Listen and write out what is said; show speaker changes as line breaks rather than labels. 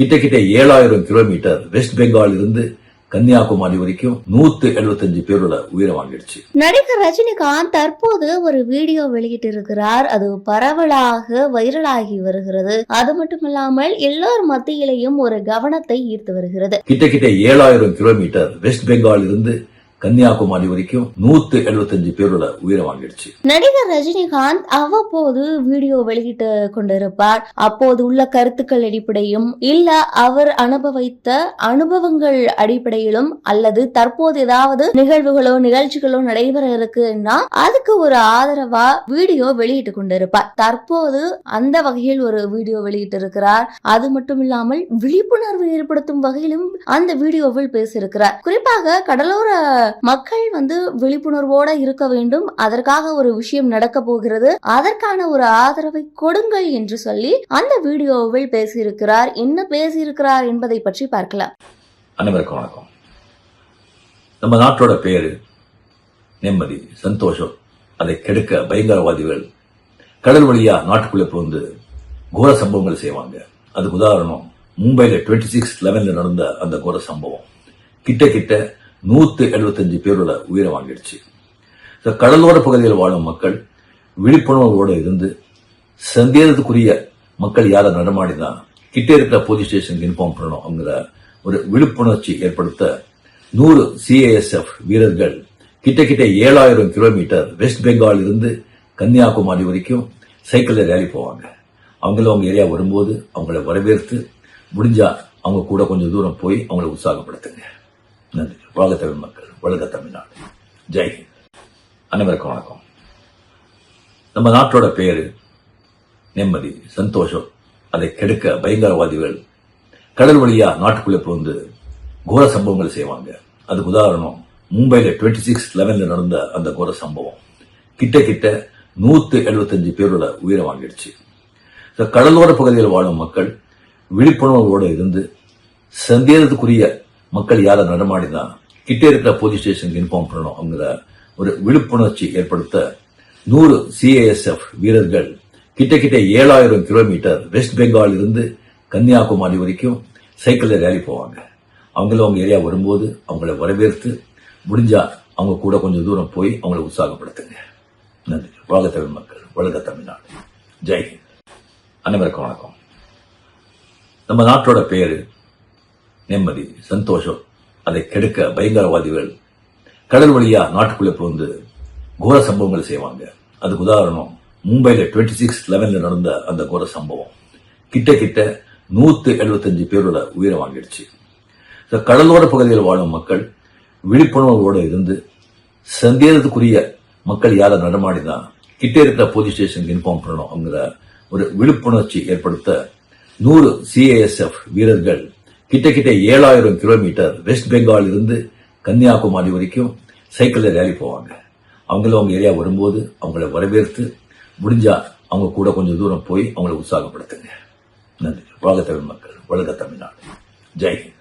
கிட்ட கிட்ட ஏழாயிரம் கிலோமீட்டர் வெஸ்ட் பெங்கால் இருந்து கன்னியாகுமரி வரைக்கும் நூத்து எழுபத்தஞ்சு பேரோட உயிரை வாங்கிடுச்சு.
நடிகர் ரஜினிகாந்த் தற்போது ஒரு வீடியோ வெளியிட்டிருக்கிறார். அது பரவலாக வைரலாகி வருகிறது. அது மட்டுமில்லாமல் எல்லோர் மத்தியிலையும் ஒரு கவனத்தை ஈர்த்து வருகிறது.
கிட்ட கிட்ட ஏழாயிரம் கிலோமீட்டர் வெஸ்ட் பெங்கால் இருந்து கன்னியாகுமரி வரைக்கும் நூத்தி எழுபத்தஞ்சு பேரோட உயிரை வாங்கிடுச்சு.
நடிகர் ரஜினிகாந்த் அவ்வப்போது வீடியோ வெளியிட்டு கொண்டிருப்பார். அப்போது உள்ள கருத்துக்கள் அடிப்படையும் இல்ல அவர் அனுபவித்த அனுபவங்கள் அடிப்படையிலும் அல்லது தற்போது ஏதாவது நிகழ்வுகளோ நிகழ்ச்சிகளோ நடைபெற இருக்குன்னா அதுக்கு ஒரு ஆதரவா வீடியோ வெளியிட்டு கொண்டிருப்பார். தற்போது அந்த வகையில் ஒரு வீடியோ வெளியிட்டு இருக்கிறார் அது மட்டும் இல்லாமல் விழிப்புணர்வு ஏற்படுத்தும் வகையிலும் அந்த வீடியோவில் பேசியிருக்கிறார். குறிப்பாக கடலோர மக்கள் வந்து விழிப்புணர்வோட இருக்க வேண்டும். அதற்காக ஒரு விஷயம் நடக்க போகிறது. அதற்கான ஒரு ஆதரவை கொடுங்கள் என்று சொல்லி அந்த வீடியோவில் பேசியிருக்கிறார். என்ன பேசியிருக்கிறார் என்பதை பற்றி பார்க்கலாம்.
அனைவருக்கும் வணக்கம். நம்ம நாட்டோட பேரு நிம்மதி சந்தோஷம் அதை கெடுக்க பயங்கரவாதிகள் கடல் வழியா நாட்டுக்குள்ளே புகுந்து கோர சம்பவங்கள் செய்வாங்க. அதுக்கு உதாரணம் மும்பையில் டுவெண்ட்டி சிக்ஸ் லெவனில் நடந்த அந்த கோர சம்பவம். கிட்ட கிட்ட நூத்து எழுபத்தஞ்சு பேரோட உயிரை வாங்கிடுச்சு. இந்த கடலோர பகுதியில் வாழும் மக்கள் விழிப்புணர்வோடு இருந்து சந்தேகத்துக்குரிய மக்கள் யாரை நடமாடினா கிட்டே இருக்கிற போலீஸ் ஸ்டேஷனுக்கு இன்ஃபார்ம் பண்ணணும் அப்படிங்கிற ஒரு விழிப்புணர்ச்சி ஏற்படுத்த நூறு சிஏஎஸ்எஃப் வீரர்கள் கிட்ட கிட்ட ஏழாயிரம் கிலோமீட்டர் வெஸ்ட் பெங்கால் இருந்து கன்னியாகுமரி வரைக்கும் சைக்கிள்ல ரேலி போவாங்க. அவங்களும் அவங்க ஏரியா வரும்போது அவங்கள வரவேற்று முடிஞ்சா அவங்க கூட கொஞ்சம் தூரம் போய் அவங்கள உற்சாகப்படுத்துங்க. நன்றி. வாழ்க தமிழ் மக்கள் வாழ்க தமிழ்நாடு. ஜெய்ஹிந்த் அனைவருக்கும் வணக்கம். நம்ம நாட்டோட பேரு நிம்மதி சந்தோஷம். அதை கெடுக்க பயங்கரவாதிகள் கடல் வழியா நாட்டுக்குள்ளே புகுந்து கோர சம்பவங்கள் செய்வாங்க. அதுக்கு உதாரணம் மும்பைல டுவெண்ட்டி சிக்ஸ் லெவன்ல நடந்த அந்த கோர சம்பவம். கிட்ட கிட்ட நூத்து எழுபத்தஞ்சு பேரோட உயிரை வாங்கிடுச்சு. கடலோர பகுதியில் வாழும் மக்கள் விழிப்புணர்வோடு இருந்து சந்தேகத்துக்குரிய மக்கள் யாரை நடமாடினா கிட்ட இருக்கிற போலீஸ் ஸ்டேஷனுக்கு இன்ஃபார்ம் பண்ணணும் அப்படிங்கிற ஒரு விழிப்புணர்ச்சி ஏற்படுத்த நூறு சிஏஎஸ்எஃப் வீரர்கள் கிட்ட கிட்ட ஏழாயிரம் கிலோமீட்டர் வெஸ்ட் பெங்கால் இருந்து கன்னியாகுமரி வரைக்கும் சைக்கிள்ல ரேலி போவாங்க. அவங்களும் அவங்க ஏரியா வரும்போது அவங்கள வரவேற்று முடிஞ்சா அவங்க கூட கொஞ்சம் தூரம் போய் அவங்கள உற்சாகப்படுத்துங்க. நன்றி. வாழ்க தமிழ் மக்கள். வளர்க தமிழ்நாடு. ஜெய்ஹிந்த் அனைவருக்கும் வணக்கம். நம்ம நாட்டோட பேரு நிம்மதி சந்தோஷம் அதை கெடுக்க பயங்கரவாதிகள் கடல் வழியா நாட்டுக்குள்ளே புகுந்து கோர சம்பவங்கள் செய்வாங்க. அதுக்கு உதாரணம் மும்பைல டுவெண்ட்டி சிக்ஸ் லெவன்ல நடந்த அந்த கோர சம்பவம். கிட்ட கிட்ட நூத்து எழுபத்தஞ்சு பேரோட உயிரை வாங்கிடுச்சு. கடலோர பகுதியில் வாழும் மக்கள் விழிப்புணர்வோடு இருந்து சந்தேகத்துக்குரிய மக்கள் யாரை நடமாடினா கிட்டே இருக்கிற போலீஸ் ஸ்டேஷனுக்கு இன்ஃபார்ம் பண்ணணும் அப்படிங்கிற ஒரு விழிப்புணர்ச்சி ஏற்படுத்த நூறு சிஏஎஸ்எஃப் வீரர்கள் கிட்ட கிட்ட ஏழாயிரம் கிலோமீட்டர் வெஸ்ட் பெங்கால் இருந்து கன்னியாகுமரி வரைக்கும் சைக்கிளில் ரேலி போவாங்க. அவங்களும் அவங்க ஏரியா வரும்போது அவங்கள வரவேற்று முடிஞ்சா அவங்க கூட கொஞ்சம் தூரம் போய் அவங்கள உற்சாகப்படுத்துங்க. நன்றி. வாழ்க தமிழ் மக்கள். வளர்க தமிழ்நாடு. ஜெய்ஹிந்த்